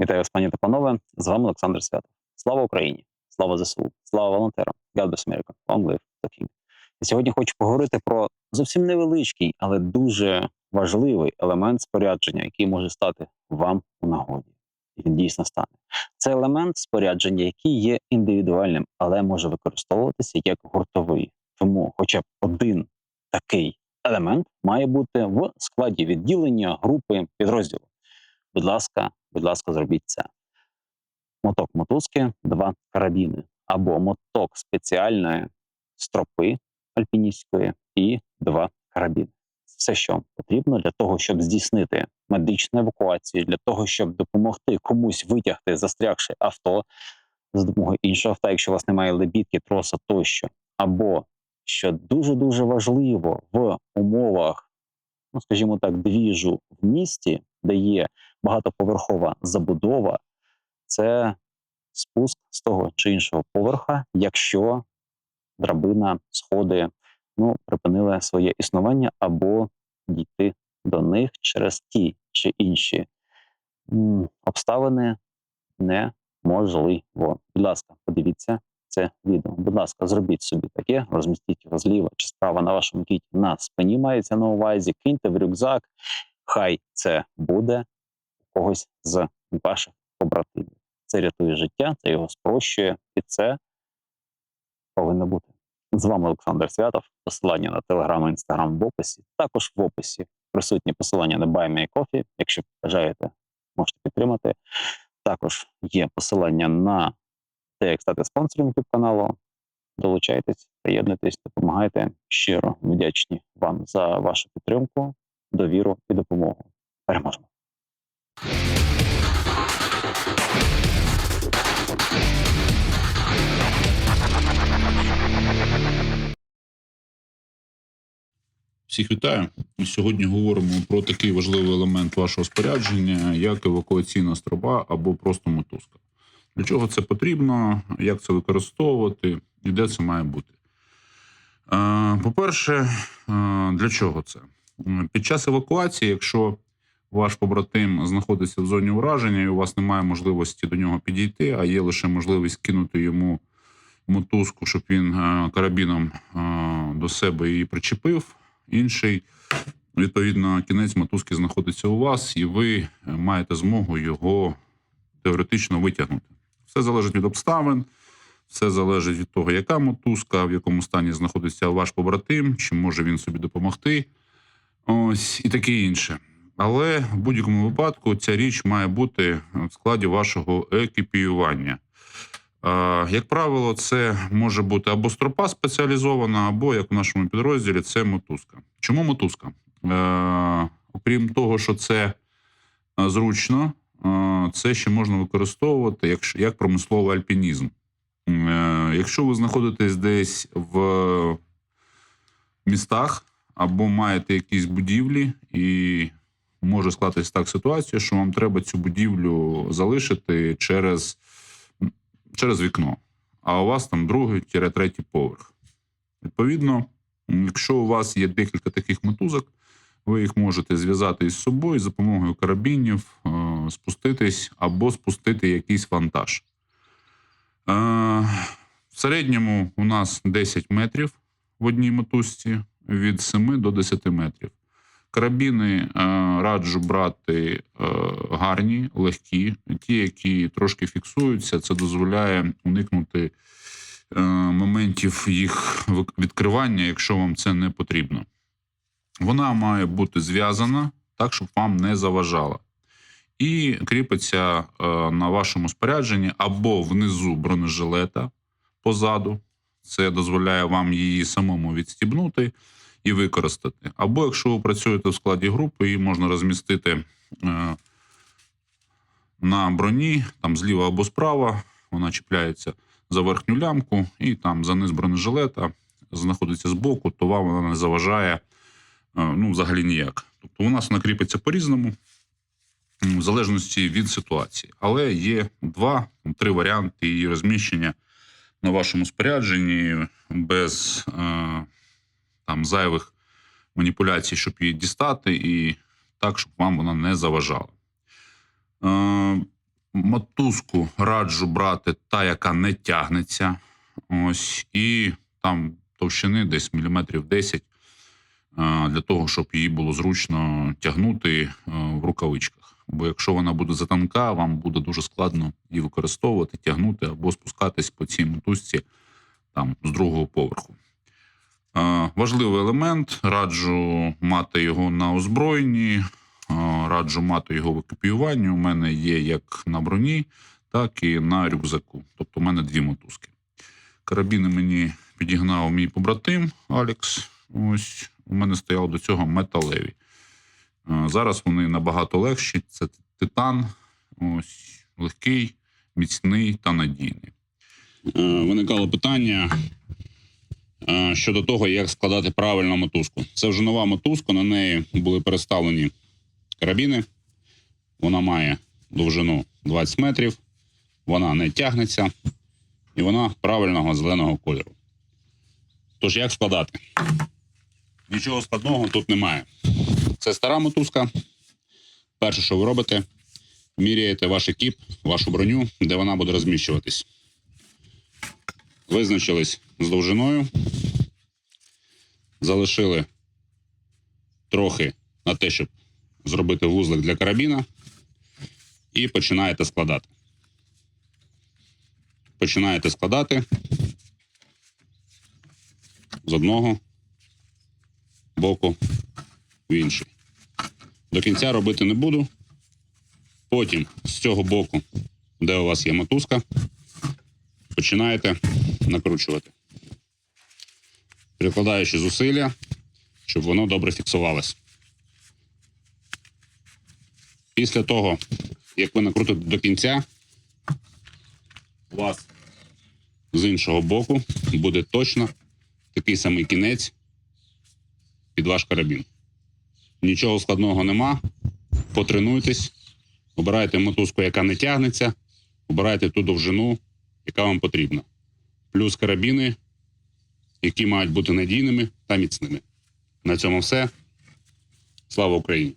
Вітаю вас, пані та панове. З вами Олександр Святов. Слава Україні! Слава ЗСУ! Слава волонтерам! God bless America! Long live the King! І сьогодні хочу поговорити про зовсім невеличкий, але дуже важливий елемент спорядження, який може стати вам у нагоді. І він дійсно стане. Це елемент спорядження, який є індивідуальним, але може використовуватися як гуртовий. Тому, хоча б один такий елемент має бути в складі відділення, групи, підрозділу. Будь ласка, будь ласка, зробіть це. Моток мотузки, два карабіни, або моток спеціальної стропи альпіністської і два карабіни. Все, що потрібно для того, щоб здійснити медичну евакуацію, для того, щоб допомогти комусь витягти застрягше авто за допомогою іншого авто, якщо у вас немає лебідки, троса тощо, або що дуже дуже важливо в умовах, ну скажімо так, двіжу в місті, де є багатоповерхова забудова, це спуск з того чи іншого поверха, якщо драбина, сходи ну, припинили своє існування, або дійти до них через ті чи інші обставини неможливо. Будь ласка, подивіться це відео. Будь ласка, зробіть собі таке, розмістіть його зліва чи справа на вашому кіті на спині мається на увазі, киньте в рюкзак. Хай це буде когось з ваших побратимів. Це рятує життя, це його спрощує, і це повинно бути. З вами Олександр Святов. Посилання на телеграм і інстаграм в описі. Також в описі присутні посилання на Buy Me Coffee. Якщо бажаєте, можете підтримати. Також є посилання на те, як стати спонсором YouTube каналу. Долучайтесь, приєднуйтесь, допомагайте. Щиро вдячні вам за вашу підтримку, довіру і допомогу. Переможемо! Всіх вітаю. Сьогодні говоримо про такий важливий елемент вашого спорядження, як евакуаційна строба або просто мотузка. Для чого це потрібно, як це використовувати і де це має бути. Е, По-перше, е, для чого це? Під час евакуації, якщо ваш побратим знаходиться в зоні ураження, і у вас немає можливості до нього підійти, а є лише можливість кинути йому мотузку, щоб він е, карабіном е, до себе її причепив. Інший, відповідно, кінець мотузки знаходиться у вас, і ви маєте змогу його теоретично витягнути. Все залежить від обставин, все залежить від того, яка мотузка, в якому стані знаходиться ваш побратим, чи може він собі допомогти. Ось і таке інше. Але в будь-якому випадку ця річ має бути в складі вашого екіпіювання. Як правило, це може бути або стропа спеціалізована, або як в нашому підрозділі, це мотузка. Чому мотузка? Е, Окрім того, що це е, зручно, е, це ще можна використовувати як, промисловий альпінізм. Якщо ви знаходитесь десь в містах або маєте якісь будівлі, і може склатися так ситуація, що вам треба цю будівлю залишити через через вікно, а у вас там другий третій поверх. Відповідно, якщо у вас є декілька таких мотузок, ви їх можете зв'язати із собою за допомогою карабінів, е, спуститись або спустити якийсь вантаж. Е, В середньому у нас 10 метрів в одній мотузці від 7 до 10 метрів. Карабіни е, раджу брати е, гарні, легкі, ті, які трошки фіксуються. Це дозволяє уникнути е, моментів їх відкривання, якщо вам це не потрібно. Вона має бути зв'язана так, щоб вам не заважала. І кріпиться на вашому спорядженні або внизу бронежилета позаду. Це дозволяє вам її самому відстібнути і використати. Або якщо ви працюєте в складі групи, її можна розмістити е, на броні, там зліва або справа, вона чіпляється за верхню лямку, і там за низ бронежилета знаходиться збоку, то вам вона не заважає е, ну, взагалі ніяк. Тобто у нас вона кріпиться по-різному, в залежності від ситуації. Але є два, три варіанти її розміщення на вашому спорядженні без е, там зайвих маніпуляцій, щоб її дістати, і так, щоб вам вона не заважала. Е, мотузку раджу брати та, яка не тягнеться. Ось, і там товщини десь міліметрів 10, а, для того, щоб її було зручно тягнути а, в рукавичках. Бо якщо вона буде затонка, вам буде дуже складно її використовувати, тягнути або спускатись по цій мотузці там з другого поверху. Е, Важливий елемент. Раджу мати його на озброєнні, е, раджу мати його в екіпіюванні. У мене є як на броні, так і на рюкзаку. Тобто, у мене дві мотузки. Карабіни мені підігнав мій побратим Алекс. Ось у мене стояли до цього металеві. Е, Зараз вони набагато легші. Це титан, ось легкий, міцний та надійний. Виникало питання щодо того, як складати правильно мотузку. Це вже нова мотузка, на неї були переставлені карабіни. Вона має довжину 20 метрів, вона не тягнеться і вона правильного зеленого кольору. Тож, як складати? Нічого складного тут немає. Це стара мотузка. Перше, що ви робите, міряєте ваш екіп, вашу броню, де вона буде розміщуватись. Визначились з довжиною, залишили трохи на те, щоб зробити вузлик для карабіна, і починаєте складати. Починаєте складати з одного боку в інший. До кінця робити не буду. Потім з цього боку, де у вас є мотузка, починаєте накручувати, прикладаючи зусилля, щоб воно добре фіксувалось. Після того, як ви накрутите до кінця, у вас з іншого боку буде точно такий самий кінець під ваш карабін. Нічого складного нема. Потренуйтесь, обирайте мотузку, яка не тягнеться, обирайте ту довжину, яка вам потрібна. Плюс карабіни, які мають бути надійними та міцними. На цьому все. Слава Україні!